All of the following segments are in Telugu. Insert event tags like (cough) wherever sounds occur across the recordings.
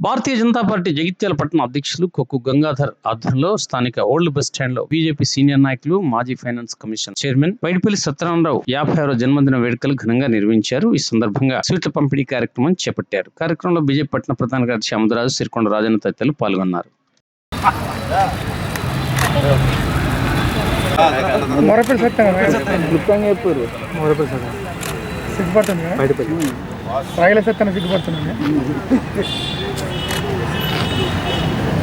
భారతీయ జనతా పార్టీ జగిత్యాల పట్టణ అధ్యక్షులు కొక్కు గంగాధర్ ఆధ్వర్యంలో స్థానిక ఓల్డ్ బస్ స్టాండ్లో బీజేపీ సీనియర్ నాయకులు మాజీ finance commission chairman Vaidipalli Satyanarayana Rao యాభై ఆరో జన్మదిన వేడుకలు ఘనంగా నిర్వహించారు. ఈ సందర్భంగా స్వీట్ల పంపిణీ కార్యక్రమం చేపట్టారు. కార్యక్రమంలో బీజేపీ పట్టణ ప్రధాన కార్యదర్శి అమదరాజు సిరికొండ రాజన్న తదితరులు పాల్గొన్నారు. మొరపల్లి చెప్పారు. మొరపల్లి సిగ్గుపడుతుంది రాయల (laughs)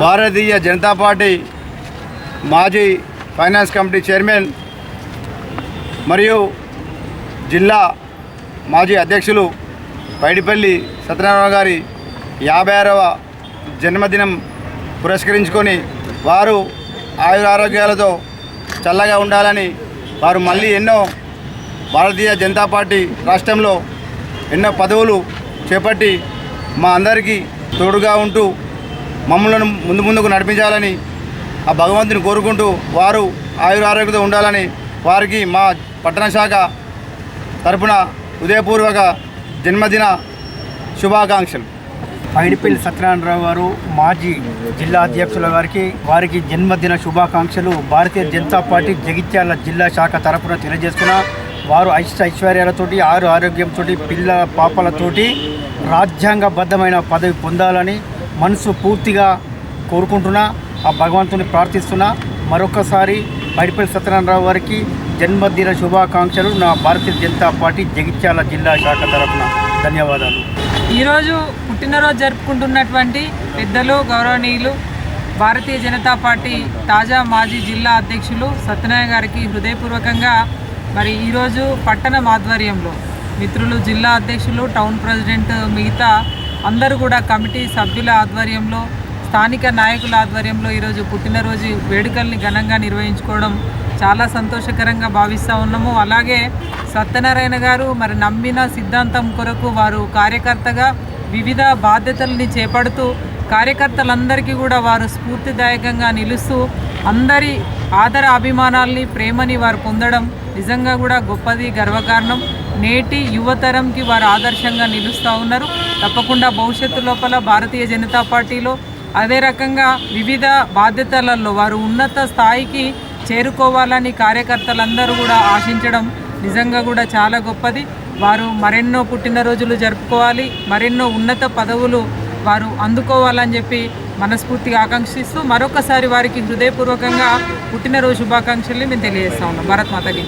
భారతీయ జనతా పార్టీ మాజీ ఫైనాన్స్ కమిటీ చైర్మన్ మరియు జిల్లా మాజీ అధ్యక్షులు పైడిపల్లి సత్యనారాయణ గారి యాభై ఆరవ జన్మదినం పురస్కరించుకొని వారు ఆయురారోగ్యాలతో చల్లగా ఉండాలని వారు మళ్ళీ ఎన్నో భారతీయ జనతా పార్టీ రాష్ట్రంలో ఎన్నో పదవులు చేపట్టి మా అందరికీ తోడుగా ఉంటూ మమ్మల్ని ముందు ముందుకు నడిపించాలని ఆ భగవంతుని కోరుకుంటూ వారు ఆయురారోగ్యంతో ఉండాలని వారికి మా పట్టణ శాఖ తరపున ఉదయపూర్వక జన్మదిన శుభాకాంక్షలు. పైడిపల్లి సత్యనారాయణరావు గారు మాజీ జిల్లా అధ్యక్షుల గారికి వారికి జన్మదిన శుభాకాంక్షలు. భారతీయ జనతా పార్టీ జగిత్యాల జిల్లా శాఖ తరపున తెలియజేస్తున్న వారు ఐష్ట ఐశ్వర్యాలతోటి ఆరు ఆరోగ్యంతో పిల్ల పాపలతోటి రాజ్యాంగబద్ధమైన పదవి పొందాలని మనసు పూర్తిగా కోరుకుంటున్నా ఆ భగవంతుని ప్రార్థిస్తున్నా. మరొకసారి పైడిపల్లి సత్యనారాయణరావు గారికి జన్మదిన శుభాకాంక్షలు నా భారతీయ జనతా పార్టీ జగిత్యాల జిల్లా శాఖ తరపున ధన్యవాదాలు. ఈరోజు పుట్టినరోజు జరుపుకుంటున్నటువంటి పెద్దలు గౌరవనీయులు భారతీయ జనతా పార్టీ తాజా మాజీ జిల్లా అధ్యక్షులు సత్యనారాయణ గారికి హృదయపూర్వకంగా మరి ఈరోజు పట్టణం ఆధ్వర్యంలో మిత్రులు జిల్లా అధ్యక్షులు టౌన్ ప్రెసిడెంట్ మిగతా అందరూ కూడా కమిటీ సభ్యుల ఆధ్వర్యంలో స్థానిక నాయకుల ఆధ్వర్యంలో ఈరోజు పుట్టినరోజు వేడుకల్ని ఘనంగా నిర్వహించుకోవడం చాలా సంతోషకరంగా భావిస్తూ ఉన్నాము. అలాగే సత్యనారాయణ గారు మరి నమ్మిన సిద్ధాంతం కొరకు వారు కార్యకర్తగా వివిధ బాధ్యతల్ని చేపడుతూ కార్యకర్తలందరికీ కూడా వారు స్ఫూర్తిదాయకంగా నిలుస్తూ అందరి ఆదర అభిమానాల్ని ప్రేమని వారు పొందడం నిజంగా కూడా గొప్పది గర్వకారణం. నేటి యువతరంకి వారు ఆదర్శంగా నిలుస్తూ ఉన్నారు. తప్పకుండా భవిష్యత్తు లోపల భారతీయ జనతా పార్టీలో అదే రకంగా వివిధ బాధ్యతలలో వారు ఉన్నత స్థాయికి చేరుకోవాలని కార్యకర్తలందరూ కూడా ఆశించడం నిజంగా కూడా చాలా గొప్పది. వారు మరెన్నో పుట్టినరోజులు జరుపుకోవాలి మరెన్నో ఉన్నత పదవులు వారు అందుకోవాలని చెప్పి మనస్ఫూర్తిగా ఆకాంక్షిస్తూ మరొకసారి వారికి హృదయపూర్వకంగా పుట్టినరోజు శుభాకాంక్షల్ని మేము తెలియజేస్తా ఉన్నాం. భారత్ మాతకి.